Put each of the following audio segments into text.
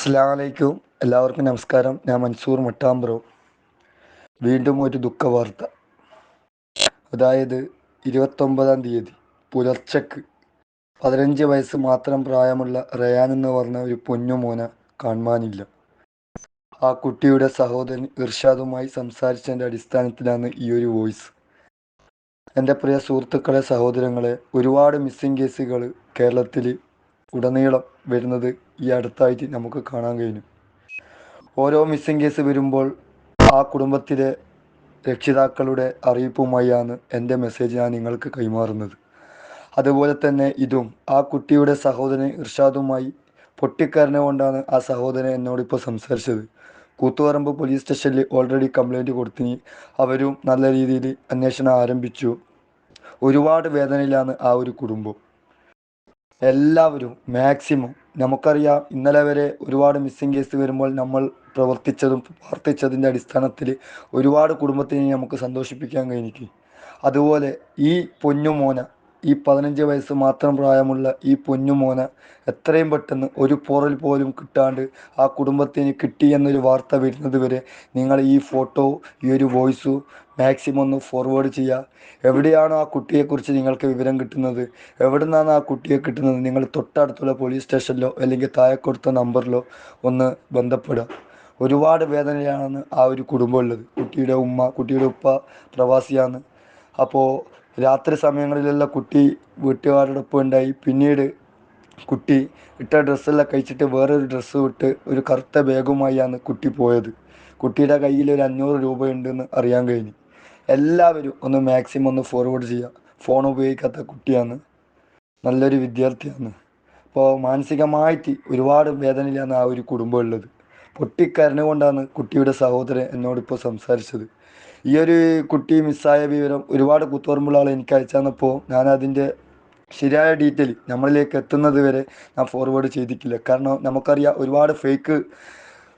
അസ്സലാമലൈക്കും. എല്ലാവർക്കും നമസ്കാരം. ഞാൻ മൻസൂർ മട്ടാമ്പ്രോ വീണ്ടും ഒരു ദുഃഖ വാർത്ത അതായത് ഇരുപത്തൊമ്പതാം തീയതി പുലർച്ചക്ക് പതിനഞ്ച് വയസ്സ് മാത്രം പ്രായമുള്ള റയാൻ എന്ന് പറഞ്ഞ ഒരു പൊന്നുമോന കാണുവാനില്ല. ആ കുട്ടിയുടെ സഹോദരൻ ഇർഷാദുമായി സംസാരിച്ചതിന്റെ അടിസ്ഥാനത്തിലാണ് ഈ ഒരു വോയിസ്. എന്റെ പ്രിയ സുഹൃത്തുക്കളെ സഹോദരങ്ങളെ ഒരുപാട് മിസ്സിംഗ് കേസുകൾ കേരളത്തിൽ ഉടനീളം വരുന്നത് ഈ അടുത്തായിട്ട് നമുക്ക് കാണാൻ കഴിഞ്ഞു ഓരോ മിസ്സിംഗ് കേസ് വരുമ്പോൾ ആ കുടുംബത്തിലെ രക്ഷിതാക്കളുടെ അറിയിപ്പുമായാണ് എന്റെ മെസ്സേജ് ഞാൻ നിങ്ങൾക്ക് കൈമാറുന്നത്. അതുപോലെ തന്നെ ഇതും. ആ കുട്ടിയുടെ സഹോദരൻ ഇർഷാദുമായി പൊട്ടിക്കാരനെ കൊണ്ടാണ് ആ സഹോദരൻ എന്നോടിപ്പോൾ സംസാരിച്ചത്. കൂത്തുപറമ്പ് പോലീസ് സ്റ്റേഷനിൽ ഓൾറെഡി കംപ്ലൈന്റ് കൊടുത്തിനി അവരും നല്ല രീതിയിൽ അന്വേഷണം ആരംഭിച്ചു. ഒരുപാട് വേദനയിലാണ് ആ ഒരു കുടുംബം. എല്ലാവരും മാക്സിമം നമുക്കറിയാം ഇന്നലെ വരെ ഒരുപാട് മിസ്സിംഗ് കേസ് വരുമ്പോൾ നമ്മൾ പ്രവർത്തിച്ചതും പ്രാർത്ഥിച്ചതിന്റെ അടിസ്ഥാനത്തിൽ ഒരുപാട് കുടുംബത്തിനെ നമുക്ക് സന്തോഷിപ്പിക്കാൻ കഴിഞ്ഞിട്ട് അതുപോലെ ഈ പൊന്നു പൊന്നുമോന ഈ പതിനഞ്ച് വയസ്സ് മാത്രം പ്രായമുള്ള ഈ പൊന്നുമോന എത്രയും പെട്ടെന്ന് ഒരു പോറൽ പോലും കിട്ടാണ്ട് ആ കുടുംബത്തിന് കിട്ടി എന്നൊരു വാർത്ത വരുന്നത് വരെ നിങ്ങൾ ഈ ഫോട്ടോ ഈ ഒരു വോയിസു മാക്സിമം ഒന്ന് ഫോർവേഡ് ചെയ്യുക എവിടെയാണോ ആ കുട്ടിയെക്കുറിച്ച് നിങ്ങൾക്ക് വിവരം കിട്ടുന്നത്? എവിടെ നിന്നാണ് ആ കുട്ടിയെ കിട്ടുന്നത്? നിങ്ങൾ തൊട്ടടുത്തുള്ള പോലീസ് സ്റ്റേഷനിലോ അല്ലെങ്കിൽ താഴെ കൊടുത്ത നമ്പറിലോ ഒന്ന് ബന്ധപ്പെടുക. ഒരുപാട് വേദനയാണെന്ന് ആ ഒരു കുടുംബമുള്ളത് കുട്ടിയുടെ ഉമ്മ കുട്ടിയുടെ ഉപ്പ പ്രവാസിയാണ്. അപ്പോൾ രാത്രി സമയങ്ങളിലെല്ലാം കുട്ടി വീട്ടുകാരോടൊപ്പം ഉണ്ടായി. പിന്നീട് കുട്ടി ഇട്ട ഡ്രസ്സെല്ലാം കഴിച്ചിട്ട് വേറൊരു ഡ്രസ്സ് ഇട്ട് ഒരു കറുത്ത ബാഗുമായാണ് കുട്ടി പോയത്. കുട്ടിയുടെ കയ്യിൽ ഒരു അഞ്ഞൂറ് രൂപയുണ്ടെന്ന് അറിയാൻ കഴിഞ്ഞു. എല്ലാവരും ഒന്ന് മാക്സിമം ഒന്ന് ഫോർവേഡ് ചെയ്യുക. ഫോൺ ഉപയോഗിക്കാത്ത കുട്ടിയാണ്. നല്ലൊരു വിദ്യാർത്ഥിയാണ്. അപ്പോൾ മാനസികമായിട്ട് ഒരുപാട് വേദനയിലാണ് ആ ഒരു കുടുംബം ഉള്ളത്. പൊട്ടിക്കരഞ്ഞുകൊണ്ടാണ് കുട്ടിയുടെ സഹോദരൻ എന്നോടിപ്പോൾ സംസാരിച്ചത്. ഈ ഒരു കുട്ടി മിസ്സായ വിവരം ഒരുപാട് കുത്തുപറമ്പുള്ള ആൾ എനിക്ക് അയച്ചു തന്നപ്പോൾ ഞാൻ അതിന്റെ ശരിയായ ഡീറ്റെയിൽ നമ്മളിലേക്ക് എത്തുന്നത് വരെ ഞാൻ ഫോർവേഡ് ചെയ്തിട്ടില്ല. കാരണം നമുക്കറിയാം ഒരുപാട് ഫേക്ക്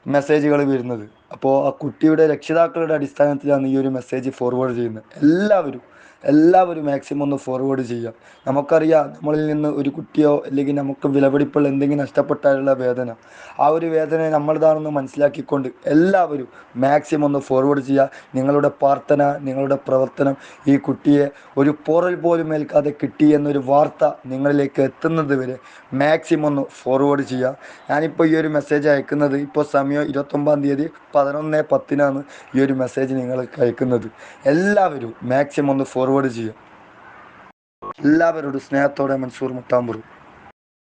മെസ്സേജുകൾ വരുന്നത്. അപ്പോൾ ആ കുട്ടിയുടെ രക്ഷിതാക്കളുടെ അടിസ്ഥാനത്തിലാണ് ഈ ഒരു മെസ്സേജ് ഫോർവേഡ് ചെയ്യുന്നത്. എല്ലാവരും എല്ലാവരും മാക്സിമം ഒന്ന് ഫോർവേഡ് ചെയ്യുക. നമുക്കറിയാം നമ്മളിൽ നിന്ന് ഒരു കുട്ടിയോ അല്ലെങ്കിൽ നമുക്ക് വിലപിടിപ്പുള്ള എന്തെങ്കിലും നഷ്ടപ്പെട്ടാലുള്ള വേദന. ആ ഒരു വേദന നമ്മളതാണെന്ന് മനസ്സിലാക്കിക്കൊണ്ട് എല്ലാവരും മാക്സിമം ഒന്ന് ഫോർവേഡ് ചെയ്യുക. നിങ്ങളുടെ പ്രാർത്ഥന നിങ്ങളുടെ പ്രവർത്തനം ഈ കുട്ടിയെ ഒരു പോറൽ പോലും ഏൽക്കാതെ കിട്ടി എന്നൊരു വാർത്ത നിങ്ങളിലേക്ക് എത്തുന്നത് വരെ മാക്സിമം ഒന്ന് ഫോർവേഡ് ചെയ്യുക. ഞാനിപ്പോൾ ഈ ഒരു മെസ്സേജ് അയക്കുന്നത് ഇപ്പോൾ സമയം ഇരുപത്തൊമ്പതാം തീയതി പതിനൊന്ന് പത്തിനാണ് ഈ ഒരു മെസ്സേജ് നിങ്ങൾക്ക് അയക്കുന്നത്. എല്ലാവരും മാക്സിമം ഒന്ന് ഫോർവേഡ് ചെയ്യുക എല്ലാവരോടും സ്നേഹത്തോടെ മൻസൂർ മുട്ടാമ്പുറു